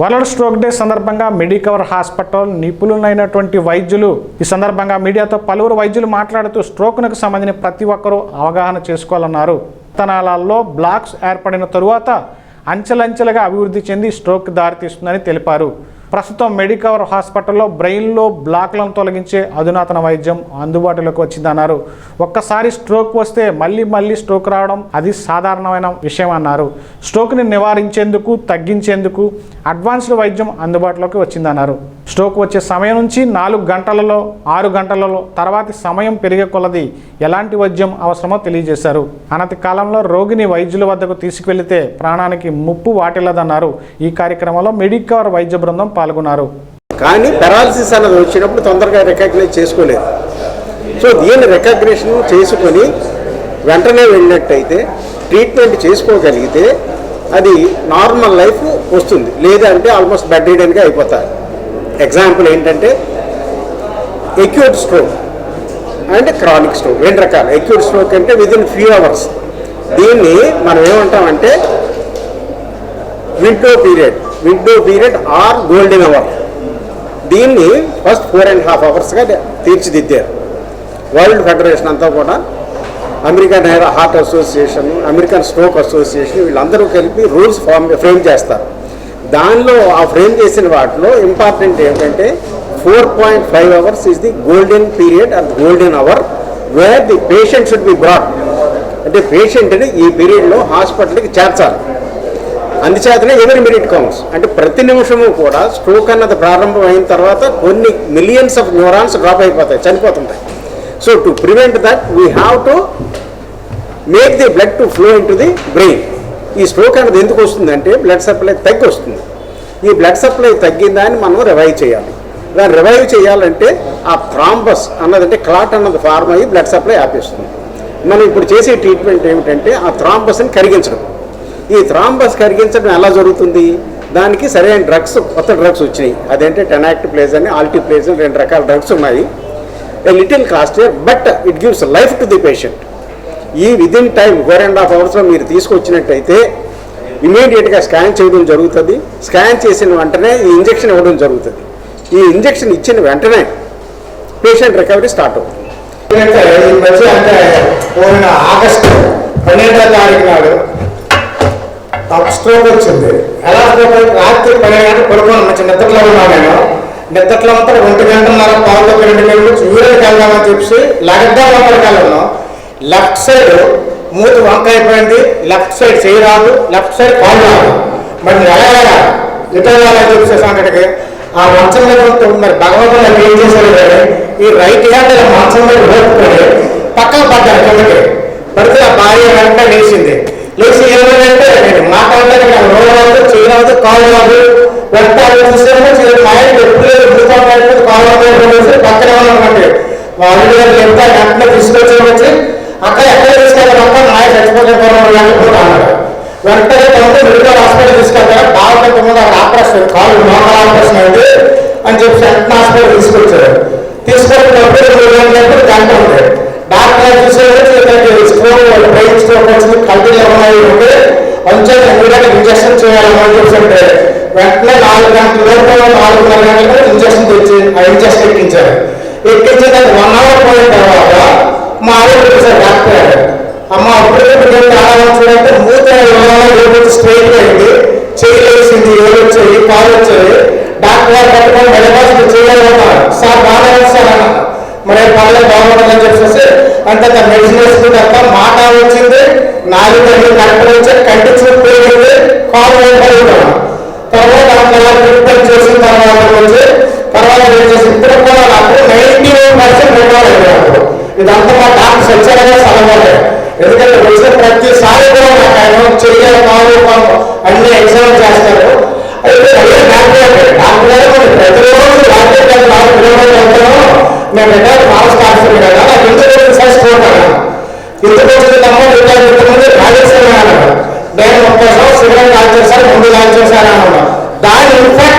World stroke day సందర్భంగా Medicover hospital నిపుణులైనటువంటి వైద్యులు ఈ సందర్భంగా మీడియాతో పలువురు వైద్యులు మాట్లాడుతూ స్ట్రోక్నకు సంబంధించిన ప్రతి ఒక్కరూ అవగాహన చేసుకోవాలన్నారు. తనాలలో బ్లాక్స్ ఏర్పడిన తరువాత అంచెలంచెలుగా అభివృద్ధి చెంది స్ట్రోక్ దారితీస్తుందని తెలిపారు. ప్రస్తుతం మెడికవర్ హాస్పిటల్లో బ్రెయిన్లో బ్లాక్లను తొలగించే అధునాతన వైద్యం అందుబాటులోకి వచ్చిందన్నారు. ఒక్కసారి స్ట్రోక్ వస్తే మళ్ళీ మళ్ళీ స్ట్రోక్ రావడం అది సాధారణమైన విషయం అన్నారు. స్ట్రోక్ని నివారించేందుకు తగ్గించేందుకు అడ్వాన్స్డ్ వైద్యం అందుబాటులోకి వచ్చిందన్నారు. స్ట్రోక్ వచ్చే సమయం నుంచి నాలుగు గంటలలో ఆరు గంటలలో తర్వాతి సమయం పెరిగే కొలది ఎలాంటి వైద్యం అవసరమో తెలియజేశారు. అనతి కాలంలో రోగిని వైద్యుల వద్దకు తీసుకువెళితే ప్రాణానికి ముప్పు వాటిల్లదన్నారు. ఈ కార్యక్రమంలో మెడికవర్ వైద్య బృందం పాల్గొన్నారు. కానీ పెరాలసిస్ అన్నది వచ్చినప్పుడు తొందరగా రికగ్నైజ్ చేసుకోలేదు. సో దీన్ని రికగ్నేషన్ చేసుకొని వెంటనే వెళ్ళినట్టయితే ట్రీట్మెంట్ చేసుకోగలిగితే అది నార్మల్ లైఫ్ వస్తుంది. లేదంటే ఆల్మోస్ట్ బెడ్ రీడన్గా అయిపోతారు. ఎగ్జాంపుల్ ఏంటంటే ఎక్యూట్ స్ట్రోక్ అంటే క్రానిక్ స్ట్రోక్ రెండు రకాలు. ఎక్యూట్ స్ట్రోక్ అంటే విదిన్ ఫ్యూ అవర్స్ దీన్ని మనం ఏమంటామంటే window period window period or golden hour దీన్ని ఫస్ట్ ఫోర్ అండ్ హాఫ్ అవర్స్గా తీర్చిదిద్దారు. వరల్డ్ ఫెడరేషన్ అంతా కూడా American heart association American stroke association వీళ్ళందరూ కలిపి రూల్స్ ఫామ్ ఫ్రేమ్ చేస్తారు. దానిలో ఆ ఫ్రేమ్ చేసిన వాటిలో ఇంపార్టెంట్ ఏంటంటే four point five hours is the golden period or golden hour where the patient should be brought. అంటే పేషెంట్ని ఈ పీరియడ్లో హాస్పిటల్కి చేర్చాలి. అందుచేతనే ఎవరి మినిట్ కౌంట్స్? అంటే ప్రతి నిమిషము కూడా స్ట్రోక్ అన్నది ప్రారంభం అయిన తర్వాత కొన్ని మిలియన్స్ ఆఫ్ న్యూరాన్స్ డ్రాప్ అయిపోతాయి చనిపోతుంటాయి. So to prevent that we have to make the blood to flow into the brain ఈ స్ట్రోక్ అనేది ఎందుకు వస్తుందంటే బ్లడ్ సప్లై తగ్గి వస్తుంది ఈ బ్లడ్ సప్లై తగ్గిందాన్ని మనం రివైవ్ చేయాలి. దాన్ని రివైవ్ చేయాలంటే ఆ థ్రాంబస్ అన్నదంటే క్లాట్ అన్నది ఫార్మ్ అయ్యి బ్లడ్ సప్లై ఆపేస్తుంది. మనం ఇప్పుడు చేసే ట్రీట్మెంట్ ఏమిటంటే ఆ థ్రాంబస్ని కరిగించడం. ఈ థ్రాంబస్ కరిగించడం ఎలా జరుగుతుంది? దానికి సరైన డ్రగ్స్ కొత్త డ్రగ్స్ వచ్చినాయి. అదేంటే టెనాక్ట్ ప్లేస్ అని ఆల్టీ ప్లేస్ అని రెండు రకాల డ్రగ్స్ ఉన్నాయి. A little cost but it gives life to the patient ఈ within time four and half అవర్స్లో మీరు తీసుకొచ్చినట్టయితే ఇమీడియట్గా స్కాన్ చేయడం జరుగుతుంది. స్కాన్ చేసిన వెంటనే ఈ ఇంజెక్షన్ ఇవ్వడం జరుగుతుంది. ఈ ఇంజెక్షన్ ఇచ్చిన వెంటనే పేషెంట్ రికవరీ స్టార్ట్ అవుతుంది. అంటే ఆగస్టు పన్నెండో తారీఖు నాడు స్ట్రోక్ వచ్చింది ఎలా స్ట్రోక్ రాత్రి పన్నెండు గంటలు పడుకున్నాను మంచి నిద్రలో ఉన్నాను నేను. నిద్రలో అంతా రెండు గంటన్నర పావుతో రెండు గంటలు యూరిన్కి వెళ్దామని చెప్పి లగద్దాం లోపలికి వెళ్ళాను. లెఫ్ట్ సైడ్ మూతి వంక అయిపోయింది. లెఫ్ట్ సైడ్ చేయరాదు లెఫ్ట్ సైడ్ కాలు రాదు. మరి ఎలా రిటర్న్ అలా చెప్పేసి అక్కడికి ఆ మంచం మీద మరి భగవంతుడు నాకు ఏం చేశారు కానీ ఈ రైట్ హ్యాండ్ మంచం మీద ఓపుకొని పక్కన పడ్డాను కిందకి. పడితే ఆ భార్య వెంటనే లేచింది. లేచి ఏమైందంటే నేను మాట్లాడడానికి నాకు నోరు చేయరాదు కాలు రాదు. వెంటనే చూసేమో మా ఆయన ఎప్పుడు లేదు కాలు రాదు పక్కన ఉన్నమాట వాళ్ళు అల్లుడు చెప్తా వెంటనే తీసుకొచ్చి వచ్చి అక్కడ ఎక్కడ తీసుకెళ్ళారు అక్క నాయ చచ్చిపోతే వెంటనే తొందర మెడికల్ హాస్పిటల్ తీసుకెళ్తారు బాగా ముందు అక్కడ ఆపరేషన్ కాలు నార్మల్ ఆపరేషన్ అయింది అని చెప్పి వెంటనే హాస్పిటల్ తీసుకొచ్చారు. తీసుకొచ్చినప్పుడు గంట ఉంది. డాక్టర్ చూసేది స్ట్రోక్ బ్రెయిన్ స్ట్రోక్ వచ్చింది కంటిన్యూ ఉన్నాయి ఉంటే కొంచెం ఇంజక్షన్ చేయాలని చెప్పి వెంటనే నాలుగు గంటల లోపల నాలుగున్నర గంటలకు ఇంజక్షన్ తెచ్చి ఆ ఇంజక్షన్ ఎక్కించారు. ఎక్కించిన దానికి వన్ అవర్ పోయిన తర్వాత మా ఆవిడ చూసారు డాక్టర్ అమ్మ అప్పుడు చాలా చూడంటే మూత ఏమైనా స్ట్రైట్ అయింది. చేయి వేసింది ఏళ్ళు వచ్చాయి కాలు వచ్చాయి. డాక్టర్ గారు పట్టుకొని మెడవాసి చేయాలన్నారు సార్ బాగా సార్ అన్న. మరి పర్లేదు బాగుంటుందని చెప్పేసి అంటే మెడిసిన్ వేసుకుంటే మాట వచ్చింది. నాలుగు గంటలు కరెక్ట్ వచ్చి కంటి చూపు పెరిగింది. కాలు వేయగలుగుతాం తర్వాత అట్లా ట్రీట్మెంట్ చేసిన తర్వాత వచ్చి తర్వాత ఏం చేసి ఇప్పుడు కూడా నాకు నైన్టీ వన్ పర్సెంట్ రికవర్ అయ్యాను ఇదంతా మా డాక్టర్ సత్యారాయణ సలహాలే ఎందుకంటే వచ్చిన ప్రతిసారి కూడా నాకు ఆయన చేయాలి కాదు అన్ని ఎగ్జామ్ చేస్తారు. అయితే అదే డాక్టర్ డాక్టర్ గారు మనం ప్రతిరోజు డాక్టర్ గారు నాలుగు కిలోమీటర్లు వెళ్తాము మేము రిటైర్ కావాల్సి కాస్తుంది కదా నాకు ఇంత రిసర్చ్ కోరుతాను ఇంతకు వచ్చిన తమ్ముడు రిటైర్ ఇంతకుముందు నేను ముప్పై సిగరెట్ లాంచ్ చేశాను ముందు లాంచ్ చేశాను అన్నాడు. దాని ఇన్ఫాక్ట్